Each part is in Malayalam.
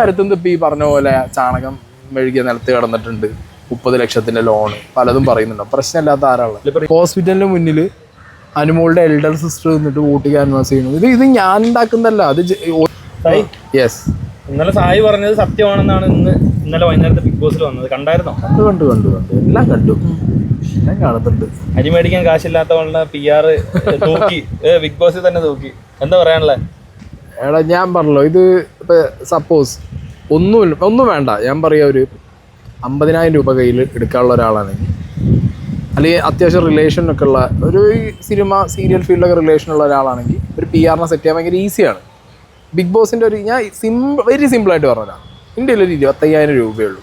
വരുത്തുന്നത് ഇപ്പൊ ഈ പറഞ്ഞ പോലെ ചാണകം മെഴുകിയ നിലത്ത് കിടന്നിട്ടുണ്ട്. മുപ്പത് ലക്ഷത്തിന്റെ ലോണ് പലതും പറയുന്നുണ്ട്. പ്രശ്നമില്ലാത്ത ആരാൾ? ഹോസ്പിറ്റലിന്റെ മുന്നിൽ അനുമോളുടെ എൽഡർ സിസ്റ്റർ നിന്നിട്ട് വോട്ട് ക്യാൻവാസ് ചെയ്യുന്നു. ഇത് ഇത് ഞാൻ ഉണ്ടാക്കുന്നതല്ല അത് യെസ് ഇന്നലെ സായി പറഞ്ഞത് സത്യമാണെന്നാണ് ഇന്ന് ഇന്നലെ വൈകുന്നേരത്തെ ബിഗ് ബോസിൽ വന്നത്. കണ്ടായിരുന്നോ? കണ്ടു കണ്ടു കണ്ടു കണ്ടു. എല്ലാം കണ്ടു. ഞാൻ കാണുന്നുണ്ട്. അരി മേടിക്കാൻ കാശില്ലാത്തവളുടെ പി ആർ തൂക്കി. ബിഗ് ബോസിൽ തന്നെ തൂക്കി. എന്താ പറയാനുള്ളത് എടാ ഞാൻ പറഞ്ഞല്ലോ ഇത് ഇപ്പൊ സപ്പോസ് ഒന്നുമില്ല ഒന്നും വേണ്ട. ഞാൻ പറയുക ഒരു അമ്പതിനായിരം രൂപ കയ്യിൽ എടുക്കാനുള്ള ഒരാളാണെങ്കിൽ അല്ലെങ്കിൽ അത്യാവശ്യം റിലേഷനൊക്കെ ഉള്ള ഒരു സിനിമ സീരിയൽ ഫീൽഡൊക്കെ റിലേഷൻ ഉള്ള ഒരാളാണെങ്കിൽ ഒരു പി ആറിനെ സെറ്റ് ചെയ്യാൻ ഭയങ്കര ഈസിയാണ് ബിഗ് ബോസിന്റെ ഒരു ഞാൻ സിമ്പിൾ വെരി സിമ്പിളായിട്ട് പറഞ്ഞതാണ് എന്റെ ഒരു ഇരുപത്തയ്യായിരം രൂപയേ ഉള്ളൂ.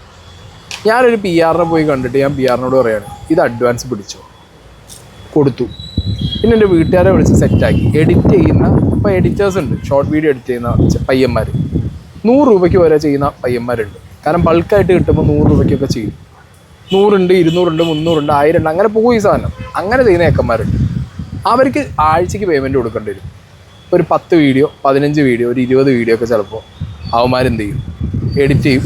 ഞാനൊരു പി ആറിനെ പോയി കണ്ടിട്ട് ഞാൻ പി ആറിനോട് പറയാണ് ഇത് അഡ്വാൻസ് പിടിച്ചോ. കൊടുത്തു. പിന്നെ എന്റെ വീട്ടുകാരെ വിളിച്ച് സെറ്റാക്കി എഡിറ്റ് ചെയ്യുന്ന ഇപ്പോൾ എഡിറ്റേഴ്സ് ഉണ്ട്. ഷോർട്ട് വീഡിയോ എഡിറ്റ് ചെയ്യുന്ന പയ്യന്മാർ നൂറ് രൂപയ്ക്ക് വരെ ചെയ്യുന്ന പയ്യന്മാരുണ്ട്. കാരണം ബൾക്കായിട്ട് കിട്ടുമ്പോൾ നൂറ് രൂപയ്ക്കൊക്കെ ചെയ്യും. നൂറുണ്ട് ഇരുന്നൂറുണ്ട് മുന്നൂറുണ്ട് ആയിരം ഉണ്ട് അങ്ങനെ പോകും ഈ സാധനം. അങ്ങനെ ചെയ്യുന്ന ഏക്കന്മാരുണ്ട്. അവർക്ക് ആഴ്ചയ്ക്ക് പേയ്മെന്റ് കൊടുക്കേണ്ടി വരും. ഒരു പത്ത് വീഡിയോ പതിനഞ്ച് വീഡിയോ ഒരു ഇരുപത് വീഡിയോ ഒക്കെ ചിലപ്പോൾ അവന്മാരെന്ത് ചെയ്യും? എഡിറ്റ് ചെയ്യും.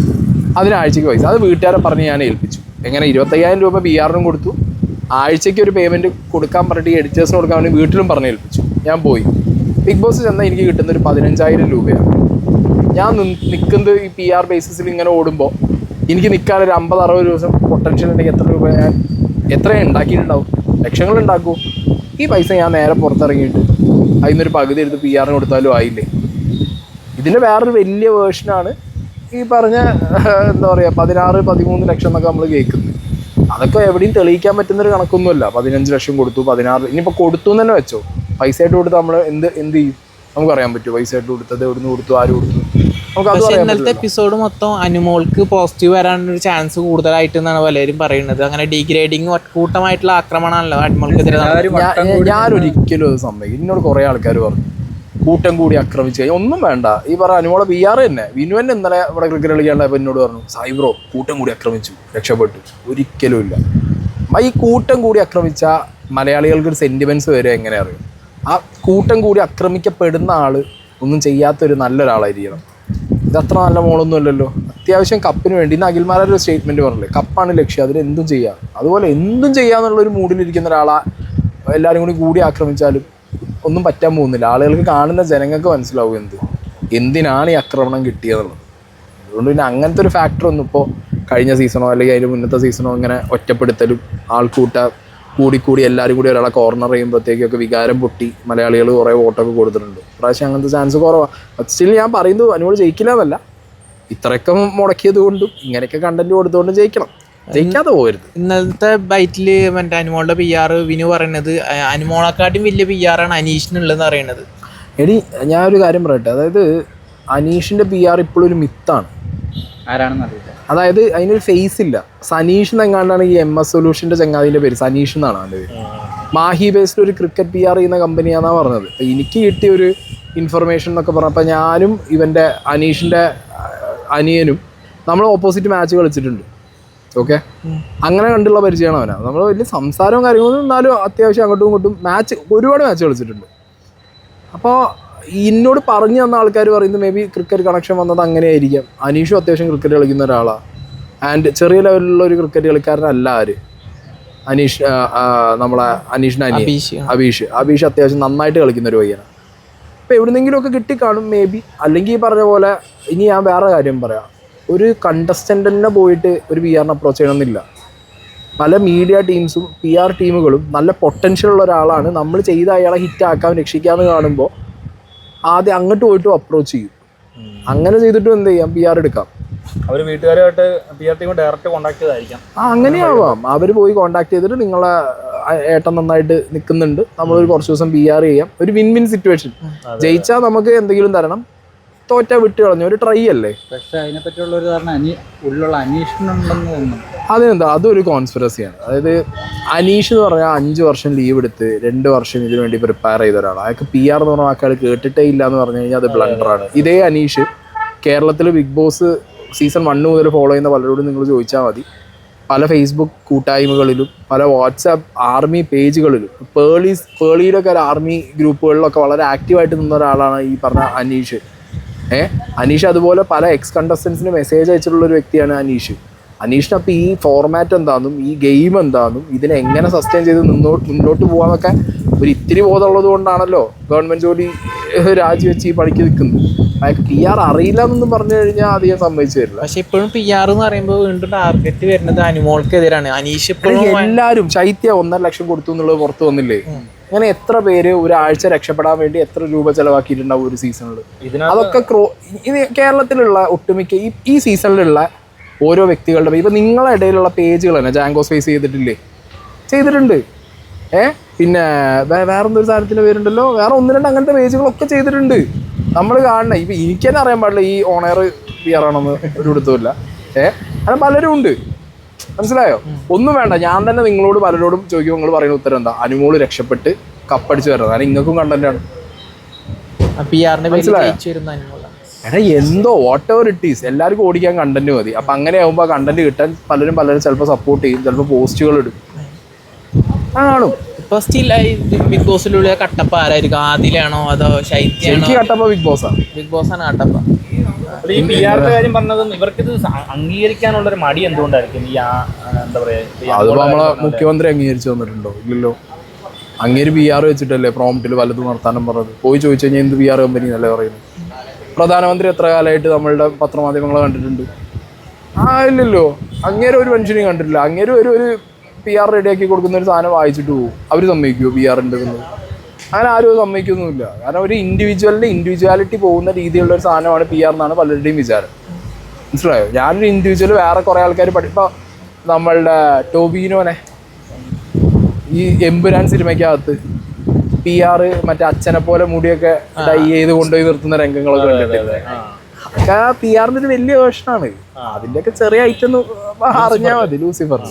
അതിനാഴ്ചയ്ക്ക് പൈസ. അത് വീട്ടുകാരെ പറഞ്ഞ് ഞാൻ ഏൽപ്പിച്ചു. എങ്ങനെ ഇരുപത്തയ്യായിരം രൂപ ബി ആറിനും കൊടുത്തു. ആഴ്ചയ്ക്ക് ഒരു പേയ്മെന്റ് കൊടുക്കാൻ പറഞ്ഞിട്ട് എഡിറ്റേഴ്സിന് കൊടുക്കാൻ വേണ്ടി വീട്ടിലും പറഞ്ഞ് ഏൽപ്പിച്ചു. ഞാൻ പോയി. ബിഗ് ബോസ് ചെന്നാൽ എനിക്ക് കിട്ടുന്ന ഒരു പതിനഞ്ചായിരം രൂപയാണ്. ഞാൻ നിൽക്കുന്നത് ഈ പി ആർ ബേസിസിൽ ഇങ്ങനെ ഓടുമ്പോൾ എനിക്ക് നിൽക്കാൻ ഒരു അമ്പത് അറുപത് ദിവസം പൊട്ടൻഷ്യൽ ഉണ്ടെങ്കിൽ എത്ര രൂപ ഞാൻ എത്ര ഉണ്ടാക്കിയിട്ടുണ്ടാവും? ലക്ഷങ്ങൾ ഉണ്ടാക്കൂ. ഈ പൈസ ഞാൻ നേരെ പുറത്തിറങ്ങിയിട്ട് അതിൽ നിന്നൊരു പകുതി എടുത്ത് പി ആറിന് കൊടുത്താലും ആയില്ലേ? ഇതിന്റെ വേറൊരു വലിയ വേർഷനാണ് ഈ പറഞ്ഞ എന്താ പറയുക പതിനാറ് പതിമൂന്ന് ലക്ഷം എന്നൊക്കെ നമ്മൾ കേൾക്കുന്നത്. അതൊക്കെ എവിടെയും തെളിയിക്കാൻ പറ്റുന്നൊരു കണക്കൊന്നുമല്ല. പതിനഞ്ച് ലക്ഷം കൊടുത്തു പതിനാറ് ഇനിയിപ്പോൾ കൊടുത്തു എന്ന് തന്നെ വെച്ചോ. പൈസ ആയിട്ട് കൊടുത്ത് നമ്മൾ എന്ത് എന്ത് ചെയ്യും? നമുക്കറിയാൻ പറ്റും. പൈസ ആയിട്ട് കൊടുത്തത് എവിടുന്ന് കൊടുത്തു ആര് കൊടുത്തു. നമുക്ക് അത് പക്ഷെ പറയാൻ ഇന്നലത്തെ എപ്പിസോഡ് മൊത്തം അനുമോൾക്ക് പോസിറ്റീവ് വരാനൊരു ചാൻസ് കൂടുതലായിട്ട് എന്നാണ് പലരും പറയുന്നത്. അങ്ങനെ ഡിഗ്രേഡിങ് കൂട്ടമായിട്ടുള്ള ആക്രമണമാണല്ലോ അനുമോൾക്കെതിരെ ഞാനൊരിക്കലും ഞാൻ ഞാൻ ഒരിക്കലും അത് സമ്മതിക്കും എന്നോട് കുറേ ആൾക്കാർ പറഞ്ഞു കൂട്ടം കൂടി ആക്രമിച്ച് കഴിഞ്ഞാൽ ഒന്നും വേണ്ട. ഈ പറ അനുമോളെ ബി ആർ തന്നെ വിനു തന്നെ ഇന്നലെ ഇവിടെ ക്രിക്കറ്റ് കളിക്കാനുള്ള എന്നോട് പറഞ്ഞു സൈബ്രോ കൂട്ടം കൂടി ആക്രമിച്ചു രക്ഷപ്പെട്ടു. ഒരിക്കലും ഇല്ല. ഈ കൂട്ടം കൂടി ആക്രമിച്ച മലയാളികൾക്ക് ഒരു സെന്റിമെന്റ്സ് വരെ എങ്ങനെ അറിയും? ആ കൂട്ടം കൂടി ആക്രമിക്കപ്പെടുന്ന ആൾ ഒന്നും ചെയ്യാത്തൊരു നല്ലൊരാളായിരിക്കണം. ഇതത്ര നല്ല മോളൊന്നും അല്ലല്ലോ അത്യാവശ്യം കപ്പിന് വേണ്ടി. ഇന്ന് അഖിൽമാരുടെ ഒരു സ്റ്റേറ്റ്മെന്റ് പറഞ്ഞില്ലേ? കപ്പാണ് ലക്ഷ്യം. അതിൽ എന്തും ചെയ്യാം. അതുപോലെ എന്തും ചെയ്യാമെന്നുള്ളൊരു മൂഡിലിരിക്കുന്ന ഒരാളാ എല്ലാവരും കൂടി കൂടി ആക്രമിച്ചാലും ഒന്നും പറ്റാൻ പോകുന്നില്ല. ആളുകൾക്ക് കാണുന്ന ജനങ്ങൾക്ക് മനസ്സിലാവും എന്ത്. എന്തിനാണ് ഈ ആക്രമണം കിട്ടിയതെന്നുള്ളത്. അതുകൊണ്ട് പിന്നെ അങ്ങനത്തെ ഒരു ഫാക്ടർ ഒന്നും ഇപ്പോൾ കഴിഞ്ഞ സീസണോ അല്ലെങ്കിൽ അതിന് മുന്നത്തെ സീസണോ ഇങ്ങനെ ഒറ്റപ്പെടുത്തലും ആൾക്കൂട്ട കൂടിക്കൂടി എല്ലാവരും കൂടി ഒരാളെ കോർണർ ചെയ്യുമ്പോഴത്തേക്കൊക്കെ വികാരം പൊട്ടി. മലയാളികൾ കുറേ വോട്ടൊക്കെ കൊടുത്തിട്ടുണ്ട്. പ്രാവശ്യം അങ്ങനത്തെ ചാൻസ് കുറവാണ് സ്റ്റിൽ ഞാൻ പറയുന്നത് അതിനോട് ജയിക്കില്ല എന്നല്ല ഇത്രയൊക്കെ മുടക്കിയത് കൊണ്ടും ഇങ്ങനെയൊക്കെ കണ്ടന്റ് കൊടുത്തുകൊണ്ട് ജയിക്കണം. ജയിക്കാതെ പോകരുത്. ഇന്നത്തെ ബൈറ്റിൽ മറ്റേ അനുമോളുടെ പി ആർ വിനു പറയുന്നത് അനുമോളെക്കാട്ടും വലിയ പി ആറാണ് അനീഷിനുള്ളതെന്ന് പറയുന്നത് എടി ഞാൻ ഒരു കാര്യം പറയട്ടെ. അതായത് അനീഷിന്റെ പി ആർ ഇപ്പോഴും ഒരു മിത്താണ് ആരാണെന്ന് അറിയില്ല അതായത് അതിനൊരു ഫേസ് ഇല്ല. സനീഷ് എന്നെങ്ങാണ്ടാണ് ഈ എം എസ് സൊല്യൂഷന്റെ ചങ്ങാതിന്റെ പേര്? സനീഷ് എന്നാണ് അവന്റെ പേര്. മാഹി ബേസ്ഡ് ഒരു ക്രിക്കറ്റ് പി ആർ ചെയ്യുന്ന കമ്പനിയാണെന്നാണ് പറഞ്ഞത്. അപ്പൊ എനിക്ക് കിട്ടിയ ഒരു ഇൻഫർമേഷൻ എന്നൊക്കെ പറഞ്ഞപ്പോൾ ഞാനും ഇവന്റെ അനീഷിന്റെ ആ, അനിയനും നമ്മൾ ഓപ്പോസിറ്റ് മാച്ച് കളിച്ചിട്ടുണ്ട്. ഓക്കെ അങ്ങനെ കണ്ടുള്ള പരിചയമാണ് അവനാ. നമ്മൾ വലിയ സംസാരവും കാര്യങ്ങളൊന്നും എന്നാലും അത്യാവശ്യം അങ്ങോട്ടും ഇങ്ങോട്ടും മാച്ച് ഒരുപാട് മാച്ച് കളിച്ചിട്ടുണ്ട്. അപ്പോൾ എന്നോട് പറഞ്ഞു തന്ന ആൾക്കാർ പറയുന്നത് മേ ബി ക്രിക്കറ്റ് കണക്ഷൻ വന്നത് അങ്ങനെയായിരിക്കാം. അനീഷും അത്യാവശ്യം ക്രിക്കറ്റ് കളിക്കുന്ന ഒരാളാണ് ആൻഡ് ചെറിയ ലെവലിലുള്ള ഒരു ക്രിക്കറ്റ് കളിക്കാരനല്ല ആര്? അനീഷ് നമ്മളെ അനീഷിന് അനീഷ് അബീഷ് അബീഷ്. അത്യാവശ്യം നന്നായിട്ട് കളിക്കുന്ന ഒരു പയ്യനാണ് അപ്പോൾ എവിടുന്നെങ്കിലുമൊക്കെ കിട്ടിക്കാണും മേ ബി അല്ലെങ്കിൽ ഈ പറഞ്ഞ പോലെ ഇനി ഞാൻ വേറെ കാര്യം പറയാം. ഒരു കണ്ടസ്റ്റന്റിനെ പോയിട്ട് ഒരു പി ആറിനെ അപ്രോച്ച് ചെയ്യണമെന്നില്ല. പല മീഡിയ ടീംസും പി ആർ ടീമുകളും നല്ല പൊട്ടൻഷ്യൽ ഉള്ള ഒരാളാണ്. നമ്മൾ ചെയ്ത അയാളെ ഹിറ്റ് ആക്കാൻ രക്ഷിക്കാമെന്ന് കാണുമ്പോൾ ആദ്യം അങ്ങോട്ട് പോയിട്ട് അപ്രോച്ച് ചെയ്യും. അങ്ങനെ ചെയ്തിട്ട് എന്ത് ചെയ്യാം? പി ആർ എടുക്കാം. അവർ വീട്ടുകാരുമായിട്ട് P R team direct contact ചെയ്തായിരിക്കാം. ആ അങ്ങനെയാവാം. അവർ പോയി കോണ്ടാക്ട് ചെയ്തിട്ട് നിങ്ങളെ ഏട്ടൻ നന്നായിട്ട് നിൽക്കുന്നുണ്ട് നമ്മളൊരു കുറച്ച് ദിവസം പി ആർ ചെയ്യാം. ഒരു വിൻ വിൻ സിറ്റുവേഷൻ ജയിച്ചാൽ നമുക്ക് എന്തെങ്കിലും തരണം. തോറ്റ വിട്ട് കളഞ്ഞു. ഒരു ട്രൈ അല്ലേ? പക്ഷെ അതിനെപ്പറ്റിയുള്ള ഒരു ധാരണ അനി ഉള്ളിലുള്ള അന്വേഷണം ഉണ്ടെന്ന് തോന്നുന്നു. അതെന്താ അതൊരു കോൺസ്പിറസിയാണ് അതായത് അനീഷ് എന്ന് പറഞ്ഞാൽ അഞ്ച് വർഷം ലീവ് എടുത്ത് രണ്ട് വർഷം ഇതിനു വേണ്ടി പ്രിപ്പയർ ചെയ്ത ഒരാളാണ്. അയാൾക്ക് പി ആർ എന്ന് പറഞ്ഞ വാക്കാൾ കേട്ടിട്ടേ ഇല്ല എന്ന് പറഞ്ഞു കഴിഞ്ഞാൽ അത് ബ്ലണ്ടറാണ് ഇതേ അനീഷ് കേരളത്തിൽ ബിഗ് ബോസ് സീസൺ വണ്ണ് മുതൽ ഫോളോ ചെയ്യുന്ന പലരോടും നിങ്ങൾ ചോദിച്ചാൽ മതി. പല ഫേസ്ബുക്ക് കൂട്ടായ്മകളിലും പല വാട്സാപ്പ് ആർമി പേജുകളിലും പേളീസ് പേളിയിലൊക്കെ ഒരു ആർമി ഗ്രൂപ്പുകളിലൊക്കെ വളരെ ആക്റ്റീവായിട്ട് നിന്ന ഒരാളാണ് ഈ പറഞ്ഞ അനീഷ്. ഏ? അനീഷ് അതുപോലെ പല എക്സ് കണ്ടസ്റ്റൻസിന് മെസ്സേജ് അയച്ചിട്ടുള്ള ഒരു വ്യക്തിയാണ് അനീഷ്. അനീഷിന് അപ്പോൾ ഈ ഫോർമാറ്റ് എന്താണെന്നും ഈ ഗെയിം എന്താണെന്നും ഇതിനെ എങ്ങനെ സസ്റ്റെയിൻ ചെയ്ത് മുന്നോട്ട് മുന്നോട്ട് പോകാമെന്നൊക്കെ ഒരു ഇത്തിരി ബോധമുള്ളത് കൊണ്ടാണല്ലോ ഗവൺമെന്റ് ജോലി രാജിവെച്ച് ഈ പണിക്ക് നിൽക്കുന്നത്. അയാൾക്ക് പി ആർ അറിയില്ല എന്നൊന്നും പറഞ്ഞു കഴിഞ്ഞാൽ അധികം സമ്മതിച്ചു തരില്ല പക്ഷെ ഇപ്പോഴും പി ആർ എന്ന് പറയുമ്പോൾ വീണ്ടും ടാർഗറ്റ് വരുന്നത് അനുമോൾക്കെതിരാണ്. അനീഷ് ഇപ്പോഴും എല്ലാവരും ശൈത്യ ഒന്നര ലക്ഷം കൊടുത്തു എന്നുള്ളത് പുറത്തു വന്നില്ലേ? അങ്ങനെ എത്ര പേര് ഒരാഴ്ച രക്ഷപ്പെടാൻ വേണ്ടി എത്ര രൂപ ചെലവാക്കിയിട്ടുണ്ടാവും ഒരു സീസണിൽ അതൊക്കെ ക്രോ ഇത് കേരളത്തിലുള്ള ഒട്ടുമിക്ക ഈ ഈ സീസണിലുള്ള ഓരോ വ്യക്തികളുടെ ഇപ്പൊ നിങ്ങളുടെ ഇടയിലുള്ള പേജുകൾ തന്നെ ജാങ്കോ സ്പേസ് ചെയ്തിട്ടില്ലേ? ചെയ്തിട്ടുണ്ട്. ഏ? പിന്നെ വേ- വേറെന്തൊരു സാധനത്തിന്റെ പേരുണ്ടല്ലോ? വേറെ ഒന്ന് രണ്ട് അങ്ങനത്തെ പേജുകളൊക്കെ ചെയ്തിട്ടുണ്ട്. നമ്മൾ കാണണം ഇപ്പൊ എനിക്ക് തന്നെ അറിയാൻ പാടില്ല ഈ ഓണയർ ബിയറാണെന്ന് ഒരു കൊടുത്തുമില്ല ഏ? അങ്ങനെ പലരും ഉണ്ട്. മനസ്സിലായോ? ഒന്നും വേണ്ട. ഞാൻ തന്നെ നിങ്ങളോട് പലരോടും ചോദിക്കും നിങ്ങൾ പറയുന്ന ഉത്തരം എന്താ? അനുമോൾ രക്ഷപ്പെട്ട് കപ്പടിച്ച് വരുന്നത് കാരണം നിങ്ങൾക്കും കണ്ടന്റാണ് എടാ എന്തോ വാട്ട് എവർ ഇറ്റ് ഈസ് എല്ലാവർക്കും ഓടിക്കാൻ കണ്ടന്റ് മതി. അപ്പൊ അങ്ങനെ ആകുമ്പോൾ ആ കണ്ടന്റ് കിട്ടാൻ പലരും പലരും ചിലപ്പോൾ സപ്പോർട്ട് ചെയ്യും. ചിലപ്പോൾ പോസ്റ്റുകൾ ഇടും. ആ കാണും ഇപ്പൊ സ്റ്റിൽ ബിഗ് ബോസിലുള്ള കട്ടപ്പ ആരായിരിക്കും? ആദിലാണോ അതോ ശൈത്യാണോ? എനിക്ക് കട്ടപ്പ ബിഗ് ബോസാ ബിഗ് ബോസ് ആണ് കട്ടപ്പ. അപ്പോൾ ഈ പി ആറിന്റെ കാര്യം പറഞ്ഞതും ഇവർക്കിത് അംഗീകരിക്കാനുള്ള ഒരു മടി എന്തുകൊണ്ടായിരിക്കും? ഈ എന്താ പറയാ അതിപ്പോ നമ്മളെ മുഖ്യമന്ത്രി അംഗീകരിച്ചു തന്നിട്ടുണ്ടോ? ഇല്ലല്ലോ. അങ്ങേര് പി ആർ വെച്ചിട്ടല്ലേ പ്രോംപ്റ്റിൽ വലതും വർത്താനം പറഞ്ഞത്? പോയി ചോദിച്ചു കഴിഞ്ഞാൽ എന്ത് പി ആർ കമ്പനി എന്നല്ലേ പറയുന്നത്? പ്രധാനമന്ത്രി എത്ര കാലമായിട്ട് നമ്മളുടെ പത്രമാധ്യമങ്ങളെ കണ്ടിട്ടുണ്ട്? ആ ഇല്ലല്ലോ. അങ്ങേരെ ഒരു മനുഷ്യനെയും കണ്ടിട്ടില്ല. അങ്ങേര് ഒരു ഒരു പി ആർ റെഡിയാക്കി കൊടുക്കുന്ന ഒരു സാധനം വായിച്ചിട്ട് പോകും അവർ സമ്മതിക്കുമോ പി ആർ ഉണ്ടെന്ന് അങ്ങനെ ആരും സമ്മതിക്കൊന്നുമില്ല. കാരണം ഒരു ഇൻഡിവിജ്വലിന്റെ ഇൻഡിവിജ്വാലിറ്റി പോകുന്ന രീതിയിലുള്ള ഒരു സാധനമാണ് പി ആർ എന്നാണ് പലരുടെയും വിചാരം. മനസ്സിലായോ? ഞാനൊരു ഇൻഡിവിജ്വൽ വേറെ കുറെ ആൾക്കാർ പഠിപ്പോ നമ്മളുടെ ടോബീനോനെ. ഈ എമ്പുരാൻ സിനിമയ്ക്കകത്ത് പി ആർ മറ്റേ അച്ഛനെ പോലെ മുടിയൊക്കെ ഡൈ ചെയ്ത് കൊണ്ടുപോയി നിർത്തുന്ന രംഗങ്ങളൊക്കെ കണ്ടിട്ടില്ലേ? അതൊക്കെ ആ പി ആറിന്റെ ഒരു വലിയ വേർഷനാണ് അതിന്റെയൊക്കെ ചെറിയ ഐറ്റം അറിഞ്ഞാൽ മതി ലൂസിഫർ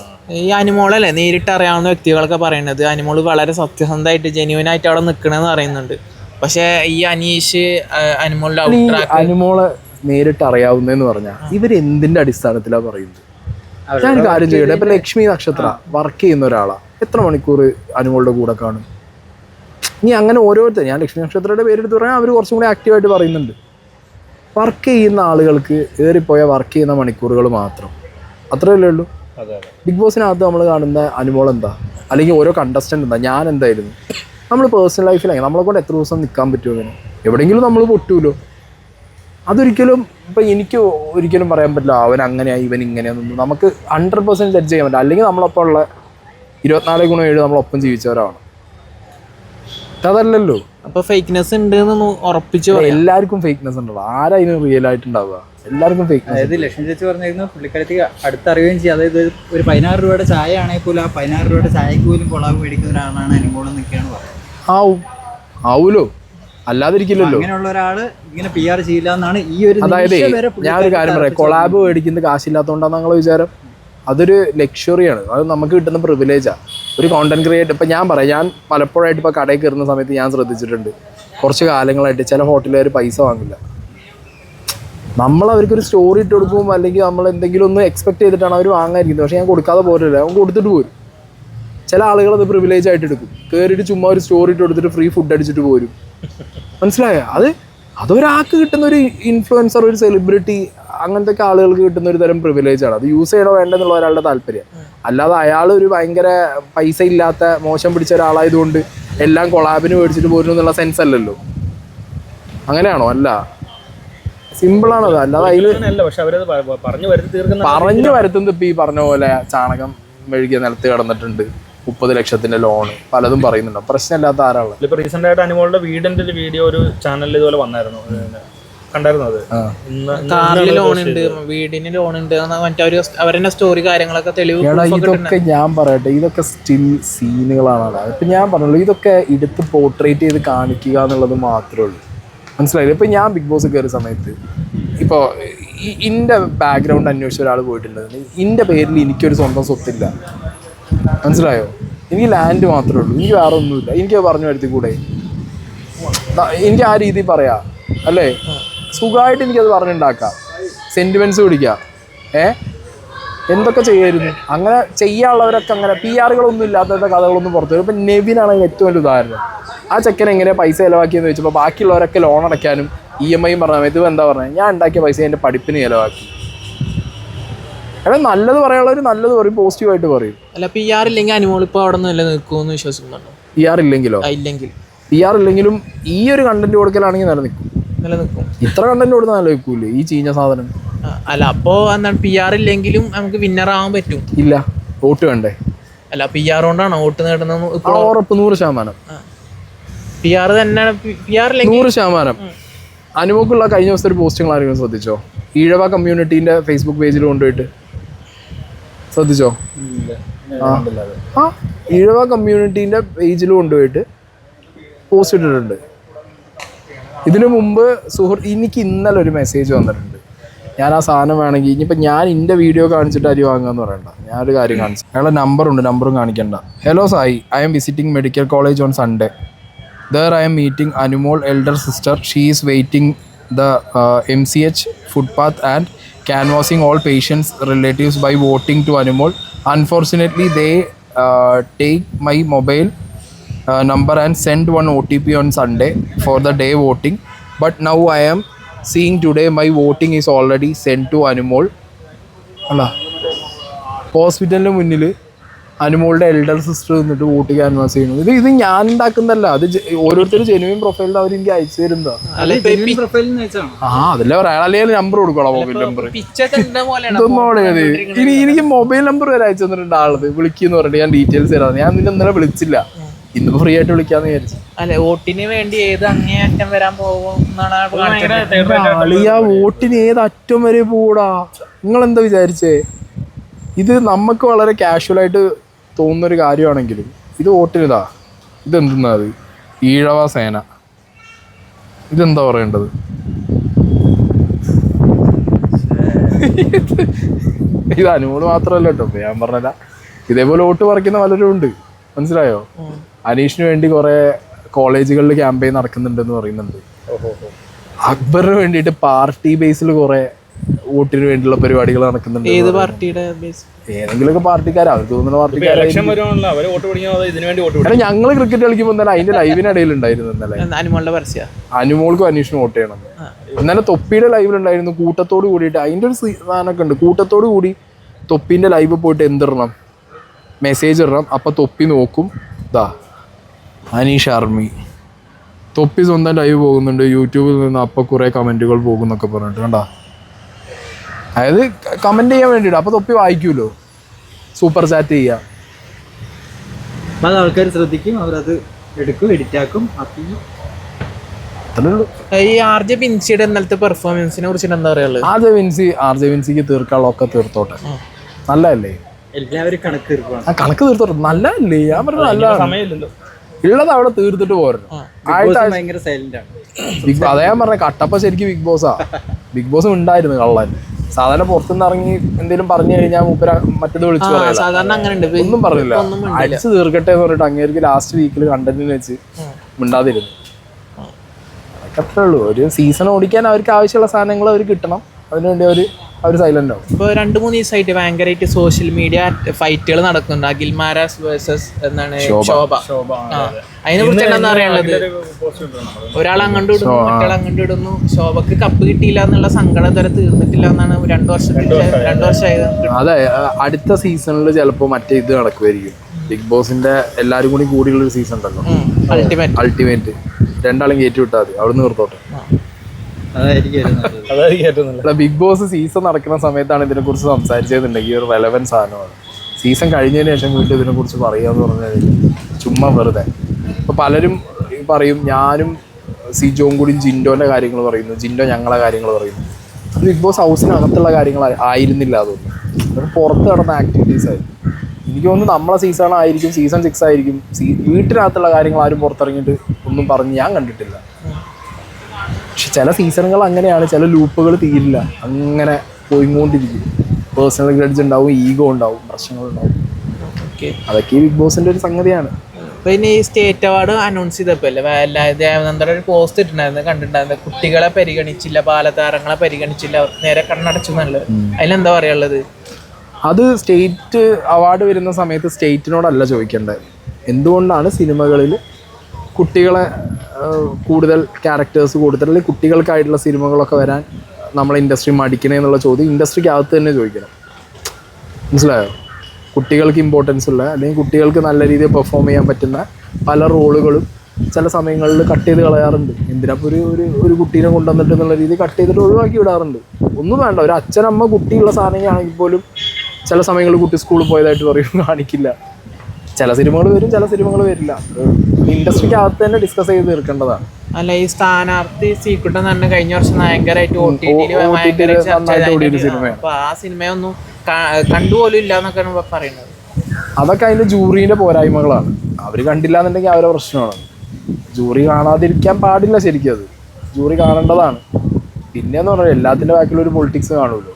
ഈ അനുമോളല്ലേ നേരിട്ട് അറിയാവുന്ന വ്യക്തികളൊക്കെ പറയുന്നത് അനിമോൾ വളരെ സത്യസന്ധമായിട്ട് ജെന്യൂൻ ആയിട്ട് അവിടെ നിൽക്കണമെന്ന് പറയുന്നുണ്ട്. പക്ഷേ ഈ അനീഷ് അനിമോളിന്റെ അനുമോളെ നേരിട്ട് അറിയാവുന്നെന്ന് പറഞ്ഞാൽ ഇവർ എന്തിന്റെ അടിസ്ഥാനത്തിലാ പറയുന്നത്? ഞാൻ കാര്യം ചെയ്യട്ടെ ഇപ്പൊ ലക്ഷ്മി നക്ഷത്ര വർക്ക് ചെയ്യുന്ന ഒരാളാ. എത്ര മണിക്കൂർ അനുമോളുടെ കൂടെ കാണും? ഇനി അങ്ങനെ ഓരോരുത്തർ ഞാൻ ലക്ഷ്മി നക്ഷത്രയുടെ പേരെടുത്ത് പറഞ്ഞാൽ അവർ കുറച്ചും കൂടി ആക്റ്റീവായിട്ട് പറയുന്നുണ്ട്. വർക്ക് ചെയ്യുന്ന ആളുകൾക്ക് ഏറിപ്പോയ വർക്ക് ചെയ്യുന്ന മണിക്കൂറുകൾ മാത്രം. അത്രയല്ലേ ഉള്ളൂ ബിഗ് ബോസിനകത്ത് നമ്മൾ കാണുന്ന അനുമോൾ എന്താ? അല്ലെങ്കിൽ ഓരോ കണ്ടസ്റ്റന്റ് എന്താ? ഞാൻ എന്തായിരുന്നു? നമ്മൾ പേഴ്സണൽ ലൈഫിലായി നമ്മളെ കൊണ്ട് എത്ര ദിവസം നിൽക്കാൻ പറ്റുമോ അങ്ങനെ? എവിടെയെങ്കിലും നമ്മൾ പൊട്ടൂലോ? അതൊരിക്കലും ഇപ്പം എനിക്ക് ഒരിക്കലും പറയാൻ പറ്റില്ല അവൻ അങ്ങനെയാണ് ഇവൻ ഇങ്ങനെയാണെന്നൊന്നും നമുക്ക് ഹൺഡ്രഡ് പെർസെന്റ് ജഡ്ജ് ചെയ്യാൻ പറ്റില്ല. അല്ലെങ്കിൽ നമ്മളൊപ്പം ഉള്ള ഇരുപത്തിനാല് ഗുണം ഏഴ് നമ്മളൊപ്പം ജീവിച്ചവരാണ്. അതല്ലല്ലോ അപ്പൊ ഫേക്ക്നെസ് ഉണ്ട് ഉറപ്പിച്ചു പറയാം. എല്ലാവർക്കും ഫേക്ക്നെസ് ഉണ്ട് ആരാ ഇതിന് റിയൽ ആയിട്ടുണ്ടാവുക? എല്ലാവർക്കും ഫേക്ക്നെസ് അതായത് ലക്ഷ്മി ചേച്ചി പറഞ്ഞിരുന്നു പുള്ളിക്കാരത്തി അടുത്തറിയുകയും ചെയ്യും. അതായത് ഒരു പതിനാറ് രൂപയുടെ ചായ ആണെങ്കിൽ പോലും ആ പതിനാറ് രൂപയുടെ ചായക്ക് പോലും കൊളാവ് മേടിക്കുന്ന ഒരാളാണ് അനുമോളം നിൽക്കുകയാണ് പറയുന്നത്. ആവും. ആവൂലോ? അല്ലാതിരിക്കില്ലല്ലോ. അങ്ങനെയുള്ള ഒരാൾ ഇങ്ങനെ പി ആർ ചെയ്യില്ല എന്നാണ് ഈ ഒരു അതായത് ഞാൻ ഒരു കാര്യം പറയാം. കൊളാബ് മേടിക്കുന്നത് കാശില്ലാത്തതുകൊണ്ടാണ് ഞങ്ങളെ വിചാരം? അതൊരു ലക്ഷറിയാണ് അത് നമുക്ക് കിട്ടുന്ന പ്രിവിലേജാണ് ഒരു കോണ്ടന്റ് ക്രിയേറ്റ് ഇപ്പം ഞാൻ പറയാം ഞാൻ പലപ്പോഴായിട്ട് ഇപ്പോൾ കടയിൽ കയറുന്ന സമയത്ത് ഞാൻ ശ്രദ്ധിച്ചിട്ടുണ്ട്. കുറച്ച് കാലങ്ങളായിട്ട് ചില ഹോട്ടലുകാർ പൈസ വാങ്ങില്ല. നമ്മൾ അവർക്കൊരു സ്റ്റോറി ഇട്ട് കൊടുക്കും അല്ലെങ്കിൽ നമ്മൾ എന്തെങ്കിലും ഒന്ന് എക്സ്പെക്ട് ചെയ്തിട്ടാണ് അവർ വാങ്ങാതിരിക്കുന്നത്. പക്ഷേ ഞാൻ കൊടുക്കാതെ പോരല്ല അവൻ കൊടുത്തിട്ട് പോരും. ചില ആളുകൾ അത് പ്രിവിലേജ് ആയിട്ട് എടുക്കും. കയറിയിട്ട് ചുമ്മാ ഒരു സ്റ്റോറി ഇട്ട് കൊടുത്തിട്ട് ഫ്രീ ഫുഡ് അടിച്ചിട്ട് പോരും. മനസ്സിലായോ? അത് അതൊരാൾക്ക് കിട്ടുന്ന ഒരു ഇൻഫ്ലുവൻസർ ഒരു സെലിബ്രിറ്റി അങ്ങനത്തെ ഒക്കെ ആളുകൾക്ക് കിട്ടുന്ന ഒരു തരം പ്രിവിലേജ് ആണ്. അത് യൂസ് ചെയ്യണോ വേണ്ടെന്നുള്ള ഒരാളുടെ താല്പര്യം. അല്ലാതെ അയാൾ ഒരു ഭയങ്കര പൈസ ഇല്ലാത്ത മോശം പിടിച്ച ഒരാളായതുകൊണ്ട് എല്ലാം കൊളാബിന് മേടിച്ചിട്ട് പോരുന്നു എന്നുള്ള സെൻസ് അല്ലല്ലോ. അങ്ങനെയാണോ? അല്ല. സിമ്പിൾ ആണത്. അല്ലാതെ അതിൽ പറഞ്ഞു വരുത്തി തീർക്കുന്ന പറഞ്ഞു വരുത്തുന്നത് ഇപ്പൊ ഈ പറഞ്ഞ പോലെ ചാണകം മെഴുകിയ നിലത്ത് കിടന്നിട്ടുണ്ട്. മുപ്പത് ലക്ഷത്തിന്റെ ലോൺ പലതും പറയുന്നുണ്ട്. പ്രശ്നമില്ലാത്ത ആരാണ് ഇപ്പൊ റീസെന്റ് ആയിട്ട് അനുമോളുടെ വീടിന്റെ ഒരു വീഡിയോ ഒരു ചാനലിൽ ഇതുപോലെ വന്നായിരുന്നു. വീടിന് മറ്റേ അവരുടെ സ്റ്റോറി കാര്യങ്ങളൊക്കെ തെളിവ് ഇതൊക്കെ ഞാൻ പറയട്ടെ ഇതൊക്കെ സ്റ്റിൽ സീനുകളാണ് ഇപ്പൊ ഞാൻ പറഞ്ഞല്ലോ ഇതൊക്കെ എടുത്ത് പോർട്രേറ്റ് ചെയ്ത് കാണിക്കുക എന്നുള്ളത് മാത്രമേ ഉള്ളൂ. മനസ്സിലായില്ലേ? ഇപ്പൊ ഞാൻ ബിഗ് ബോസ് കയറിയ സമയത്ത് ഇപ്പോൾ ഇന്റെ ബാക്ക്ഗ്രൗണ്ട് അന്വേഷിച്ച ഒരാൾ പോയിട്ടുണ്ടെങ്കിൽ ഇന്റെ പേരിൽ എനിക്കൊരു സ്വന്തം സ്വത്തില്ല. മനസ്സിലായോ? എനിക്ക് ലാൻഡ് മാത്രമേ ഉള്ളൂ. എനിക്ക് വേറെ ഒന്നുമില്ല. എനിക്ക് പറഞ്ഞു വരുത്തി കൂടെ. എനിക്ക് ആ രീതിയിൽ പറയാം. അല്ലേ? സുഖമായിട്ട് എനിക്കത് പറഞ്ഞുണ്ടാക്കാം. സെന്റിമെന്റ്സ് പിടിക്കാം. ഏ? എന്തൊക്കെ ചെയ്യായിരുന്നു? അങ്ങനെ ചെയ്യാനുള്ളവരൊക്കെ അങ്ങനെ പി ആറുകളൊന്നും ഇല്ലാത്തവരുടെ കഥകളൊന്നും പുറത്തു വരും. ഇപ്പം നെവിനാണ് ഏറ്റവും വലിയ ഉദാഹരണം. ആ ചെക്കൻ എങ്ങനെ പൈസ ചിലവാക്കിയെന്ന് ചോദിച്ചപ്പോൾ ബാക്കിയുള്ളവരൊക്കെ ലോൺ അടയ്ക്കാനും ഇ എം ഐ പറഞ്ഞ ഇത് എന്താ പറഞ്ഞത് ഞാൻ ഉണ്ടാക്കിയ പൈസ എന്റെ പഠിപ്പിന് ചിലവാക്കി. എടാ നല്ലത് പറയാനുള്ളവർ നല്ലത് പറയും പോസിറ്റീവായിട്ട് പറയും. അല്ല പി ആർ ഇല്ലെങ്കിൽ അനുമോൾ ഇപ്പോൾ അവിടെ നിന്ന് നിൽക്കുമെന്ന് വിശ്വസിക്കുന്നുണ്ടോ? പി ആർ ഇല്ലെങ്കിലോ? ഇല്ലെങ്കിൽ. പി ആർ ഇല്ലെങ്കിലും ഈ ഒരു കണ്ടന്റ് കൊടുക്കലാണെങ്കിൽ നിലനിൽക്കും നിലനിൽക്കും ഇത്ര കണ്ടന്റ് കൊടുത്താൽ നിലനിൽക്കൂലേ ഈ ചീഞ്ഞ സാധനം? അല്ല അപ്പോ എന്താണ് പി ആർ ഇല്ലെങ്കിലും നമുക്ക് വിന്നർ ആവാൻ പറ്റും. ഇല്ല വോട്ട് വേണ്ടേ? അല്ല പി ആർ കൊണ്ടാണോ വോട്ട് നേടുന്നത്? ഇപ്പോൾ ഉറപ്പ് നൂറ് ശതമാനം. പി ആർ തന്നെയാണ് പി ആർ നൂറ് ശതമാനം. അനുഭവക്കുള്ള കഴിഞ്ഞ ദിവസത്തെ ഒരു പോസ്റ്റുകൾ ആരെങ്കിലും ശ്രദ്ധിച്ചോ? ഈഴവ കമ്മ്യൂണിറ്റീന്റെ ഫേസ്ബുക്ക് പേജിൽ കൊണ്ടുപോയിട്ട്. ശ്രദ്ധിച്ചോ? ആ. ഈഴവ കമ്മ്യൂണിറ്റീന്റെ പേജിൽ കൊണ്ടുപോയിട്ട് പോസ്റ്റ് ഇട്ടിട്ടുണ്ട്. ഇതിനു മുമ്പ് സുഹൃത്ത് എനിക്ക് ഇന്നലെ ഒരു മെസ്സേജ് വന്നിട്ടുണ്ട്. ഞാൻ ആ സാധനം വേണമെങ്കിൽ ഇനിയിപ്പോൾ ഞാൻ എന്റെ വീഡിയോ കാണിച്ചിട്ട് അരി വാങ്ങുകയെന്ന് പറയണ്ട. ഞാനൊരു കാര്യം കാണിച്ചു അയാളുടെ നമ്പറുണ്ട് നമ്പറും കാണിക്കണ്ട. Hello Sai. I am visiting medical college on Sunday there I am meeting Anumol elder sister she is waiting the M C H footpath and canvassing all patients' relatives by voting to Anumol. Unfortunately, they uh, take my mobile uh, number and send one OTP on Sunday for the day voting. But now I am seeing today my voting is already sent to Anumol. അല്ല ഹോസ്പിറ്റലിന് മുന്നിൽ അനുമോളുടെ എൽഡർ സിസ്റ്റർ നിന്നിട്ട് വോട്ട് ക്യാൻവാസ് ചെയ്യുന്നു. ഇത് ഇത് ഞാൻ ഉണ്ടാക്കുന്നതല്ല. അത് ഓരോരുത്തർ ജെനുവിൻ പ്രൊഫൈലിൽ അവർ എനിക്ക് അയച്ചു തരുന്നതാ. ആ അതല്ലേ പറയാം. അല്ലെങ്കിൽ നമ്പർ കൊടുക്കണം മൊബൈൽ നമ്പർ ഇതൊന്നും ഇനി എനിക്ക് മൊബൈൽ നമ്പർ വരെ അയച്ചു തന്നിട്ടുണ്ട് ആളത്. വിളിക്കുന്നു പറഞ്ഞിട്ട് ഞാൻ ഡീറ്റെയിൽസ് തരാം. ഞാൻ നിന്നെ ഇന്നലെ വിളിച്ചില്ല. ഇന്നിപ്പോ ഫ്രീ ആയിട്ട് വിളിക്കാന്ന് വിചാരിച്ചു. അല്ലെ വോട്ടിന് വേണ്ടി ഏത് അങ്ങേയറ്റം വരാൻ പോകും എന്നാണ് അവിടെ കാണിച്ചത്. അളിയ വോട്ടിന് ഏത് അറ്റം വരെ പോടാ? നിങ്ങൾ എന്താ വിചാരിച്ചേ? ഇത് നമുക്ക് വളരെ കാഷ്വൽ ആയിട്ട് തോന്നുന്ന ഒരു കാര്യമാണെങ്കിലും ഇത് വോട്ടിനിതാ. ഇതെന്തെന്നാ അത്? ഈഴവ സേന. ഇതെന്താ പറയേണ്ടത്? ഇത് അനുമോൾ മാത്രമല്ല കേട്ടോ. ഞാൻ പറഞ്ഞല്ല ഇതേപോലെ വോട്ട് പറിക്കുന്ന പലരും ഉണ്ട്. മനസ്സിലായോ? അനീഷിന് വേണ്ടി കുറെ കോളേജുകളിൽ ക്യാമ്പയിൻ നടക്കുന്നുണ്ടെന്ന് പറയുന്നുണ്ട്. അക്ബറിന് വേണ്ടിയിട്ട് പാർട്ടി ബേസിൽ കുറെ വോട്ടിന് വേണ്ടിയുള്ള പരിപാടികൾ നടക്കുന്നുണ്ട് ഏത് പാർട്ടിയുടെ ബേസ് ഏതെങ്കിലുമൊക്കെ പാർട്ടിക്കാർ അവർക്ക് തോന്നുന്ന പാർട്ടിക്കാരെ ഞങ്ങൾ ക്രിക്കറ്റ് കളിക്കുമ്പോൾ തന്നെ അതിന്റെ ലൈവിനിടയിൽ ഉണ്ടായിരുന്നു ഇന്നലെ. അനുമോൾക്കും അന്വേഷണം വോട്ട് ചെയ്യണം. ഇന്നലെ തൊപ്പിയുടെ ലൈവിലുണ്ടായിരുന്നു കൂട്ടത്തോട് കൂടിയിട്ട് അതിന്റെ ഒരു സാധനമൊക്കെ ഉണ്ട്. കൂട്ടത്തോട് കൂടി തൊപ്പിന്റെ ലൈവ് പോയിട്ട് എന്തിടണം? മെസ്സേജ് ഇടണം. അപ്പൊ തൊപ്പി നോക്കും. ഇതാ അനീഷ് ആർമി. തൊപ്പി സ്വന്തം ലൈവ് പോകുന്നുണ്ട്. യൂട്യൂബിൽ നിന്ന് അപ്പൊ കുറെ കമന്റുകൾ പോകുന്നൊക്കെ പറഞ്ഞിട്ട് കണ്ടാ? അതായത് കമന്റ് ചെയ്യാൻ വേണ്ടിയിട്ട്? അപ്പൊ തൊപ്പി വായിക്കൂലോ? സൂപ്പർ ചാറ്റ് ചെയ്യാം. അത് ആൾക്കാർ ശ്രദ്ധിക്കും. അവരത് എടുക്കും എഡിറ്റ് ആക്കും. ഈ ആർ ജെ വിൻസിയുടെ ഇന്നലത്തെ പെർഫോമൻസിനെ കുറിച്ചിട്ട് എന്താ പറയുള്ളത് R J Vinsy R J വിൻസിക്ക് തീർക്കാനുള്ളതൊക്കെ തീർത്തോട്ടെ. നല്ലതല്ലേ? എല്ലാവരും കണക്ക് തീർക്കണം കണക്ക് തീർത്തോട്ടെ. നല്ലതല്ലേ? ഞാൻ പറഞ്ഞ നല്ല സമയമില്ലല്ലോ. ഉള്ളത് അവിടെ തീർത്തിട്ട് പോരണം ആണ്. ബിഗ് അതേ ഞാൻ പറഞ്ഞ കട്ടപ്പ ശരിക്കും ബിഗ് ബോസാ. ബിഗ് ബോസ് ഉണ്ടായിരുന്നു കള്ളൻ. സാധാരണ പുറത്തുനിന്ന് ഇറങ്ങി എന്തെങ്കിലും പറഞ്ഞു കഴിഞ്ഞാൽ മൂപ്പര മറ്റത് വിളിച്ചു ഒന്നും പറഞ്ഞില്ല. അടിച്ചു തീർക്കട്ടെ എന്ന് പറഞ്ഞിട്ട് അങ്ങേർക്ക് ലാസ്റ്റ് വീക്കിൽ കണ്ടന്റിന് വെച്ച് മിണ്ടാതിരുന്നു. അതൊക്കെ അത്രേ ഉള്ളൂ. ഒരു സീസൺ ഓടിക്കാൻ അവർക്ക് ആവശ്യമുള്ള സാധനങ്ങൾ അവർ കിട്ടണം. അതിനുവേണ്ടി അവർ അവർ സൈലന്റ് ആവും. ഇപ്പോൾ രണ്ട് മൂന്ന് ദിവസമായിട്ട് ഭയങ്കരമായിട്ട് സോഷ്യൽ മീഡിയ ഫൈറ്റുകൾ നടക്കുന്നുണ്ട്. അഖിൽ മാരാസ് വേഴ്സസ് എന്താണ് ശോഭ. അതിനെ കുറിച്ച് എന്താ അറിയാനുള്ളത്? ഒരാൾ അങ്ങോട്ട് ഇടുന്നു മറ്റൊരാൾ അങ്ങോട്ട് ഇടുന്നു. ശോഭക്ക് കപ്പ് കിട്ടിയില്ല എന്നുള്ള സങ്കടം ഇതുവരെ തീർന്നിട്ടില്ല എന്നാണ് രണ്ടു വർഷത്തിന്റെ രണ്ടു വർഷമായത്. അതെ അടുത്ത സീസണിൽ ചിലപ്പോൾ മറ്റേ ഇത് നടക്കുമായിരിക്കും ബിഗ് ബോസിന്റെ എല്ലാരും കൂടി കൂടിയുള്ള ഒരു സീസൺ ഉണ്ടല്ലോ. അൾട്ടിമേറ്റ് അൾട്ടിമേറ്റ് രണ്ടാളും കയറ്റി വിട്ടാൽ മതി. അവിടെ നിർത്തോട്ടെ. ബിഗ് ബോസ് സീസൺ നടക്കുന്ന സമയത്താണ് ഇതിനെ കുറിച്ച് സംസാരിച്ചതെന്നുണ്ടെങ്കിൽ ഒരു റെലവൻ സാധനമാണ്. സീസൺ കഴിഞ്ഞതിന് ശേഷം വീണ്ടും ഇതിനെ കുറിച്ച് പറയുക എന്ന് പറഞ്ഞാൽ ചുമ്മാ വെറുതെ. ഇപ്പൊ പലരും പറയും ഞാനും സിജോയും കൂടി ജിൻഡോന്റെ കാര്യങ്ങൾ പറയുന്നു ജിൻഡോ ഞങ്ങളെ കാര്യങ്ങൾ പറയുന്നു. അത് ബിഗ് ബോസ് ഹൗസിനകത്തുള്ള കാര്യങ്ങൾ ആയിരുന്നില്ല അതൊന്നും പുറത്ത് നടന്ന ആക്ടിവിറ്റീസ് ആയിരുന്നു. എനിക്ക് തോന്നുന്നു നമ്മളെ സീസൺ ആയിരിക്കും സീസൺ സിക്സ് ആയിരിക്കും. വീട്ടിനകത്തുള്ള കാര്യങ്ങൾ ആരും പുറത്തിറങ്ങിയിട്ട് ഒന്നും പറഞ്ഞ് ഞാൻ കണ്ടിട്ടില്ല. പക്ഷെ ചില സീസണുകൾ അങ്ങനെയാണ് ചില ലൂപ്പുകൾ തീരില്ല. അങ്ങനെ പോയിക്കൊണ്ടിരിക്കും. പേഴ്സണൽ ഗ്രഡ്ജ് ഉണ്ടാവും ഈഗോ ഉണ്ടാവും പ്രശ്നങ്ങളുണ്ടാവും ഓക്കെ അതൊക്കെ ഈ ബിഗ് ബോസിന്റെ ഒരു സംഗതിയാണ്. പിന്നെ ഈ സ്റ്റേറ്റ് അവാർഡ് അനൗൺസ് ചെയ്തപ്പോൾ അല്ലേ ദേവനന്ദയുടെ ഒരു പോസ്റ്റ് ഇട്ടിട്ടുണ്ടായിരുന്നു കണ്ടിട്ടുണ്ടായിരുന്നു. കുട്ടികളെ പരിഗണിച്ചില്ല ബാലതാരങ്ങളെ പരിഗണിച്ചില്ല അവർക്ക് നേരെ കണ്ണടച്ചു എന്നുള്ളത് അതിലെന്താ പറയാനുള്ളത്? അത് സ്റ്റേറ്റ് അവാർഡ് വരുന്ന സമയത്ത് സ്റ്റേറ്റിനോടല്ല ചോദിക്കേണ്ടത്. എന്തുകൊണ്ടാണ് സിനിമകളിൽ കുട്ടികളെ കൂടുതൽ ക്യാരക്ടേഴ്സ് കൂടുതൽ കുട്ടികൾക്കായിട്ടുള്ള സിനിമകളൊക്കെ വരാൻ നമ്മളെ ഇൻഡസ്ട്രി മടിക്കണേ എന്നുള്ള ചോദ്യം ഇൻഡസ്ട്രിക്ക് അകത്ത് തന്നെ ചോദിക്കണം. മനസ്സിലായോ? കുട്ടികൾക്ക് ഇമ്പോർട്ടൻസ് ഉള്ള അല്ലെങ്കിൽ കുട്ടികൾക്ക് നല്ല രീതിയിൽ പെർഫോം ചെയ്യാൻ പറ്റുന്ന പല റോളുകളും ചില സമയങ്ങളിൽ കട്ട് ചെയ്ത് കളയാറുണ്ട്. എന്തിനാ ഇപ്പൊ ഒരു ഒരു ഒരു കുട്ടീനെ കൊണ്ടുവന്നിട്ട് എന്നുള്ള രീതി കട്ട് ചെയ്തിട്ട് ഒഴിവാക്കി വിടാറുണ്ട്. ഒന്നും വേണ്ട ഒരു അച്ഛനമ്മ കുട്ടിയുള്ള സാധനങ്ങളാണെങ്കിൽ പോലും ചില സമയങ്ങളിൽ കുട്ടി സ്കൂളിൽ പോയതായിട്ട് പറയും കാണിക്കില്ല. ചില സിനിമകൾ വരും ചില സിനിമകൾ വരില്ല. ഇൻഡസ്ട്രിക്ക് അകത്ത് തന്നെ ഡിസ്കസ് ചെയ്ത് തീർക്കേണ്ടതാണ്. അല്ല ഈ സ്ഥാനാർത്ഥി സീക്രട്ട് തന്നെ കഴിഞ്ഞ വർഷം ഭയങ്കരമായിട്ട് ഒ ടി ടിയിൽ. അപ്പൊ ആ സിനിമയൊന്നും കണ്ടുപോലും ഇല്ല എന്നൊക്കെയാണ് പറയുന്നത്. അതൊക്കെ അതിന്റെ ജൂറിന്റെ പോരായ്മകളാണ്. അവർ കണ്ടില്ല എന്നുണ്ടെങ്കിൽ അവരെ പ്രശ്നമാണ്. ജൂറി കാണാതിരിക്കാൻ പാടില്ല ശരിക്കും അത്. ജൂറി കാണേണ്ടതാണ്. പിന്നെന്ന് പറഞ്ഞാൽ എല്ലാത്തിന്റെ ബാക്കിലൊരു പൊളിറ്റിക്സ് കാണുമല്ലോ.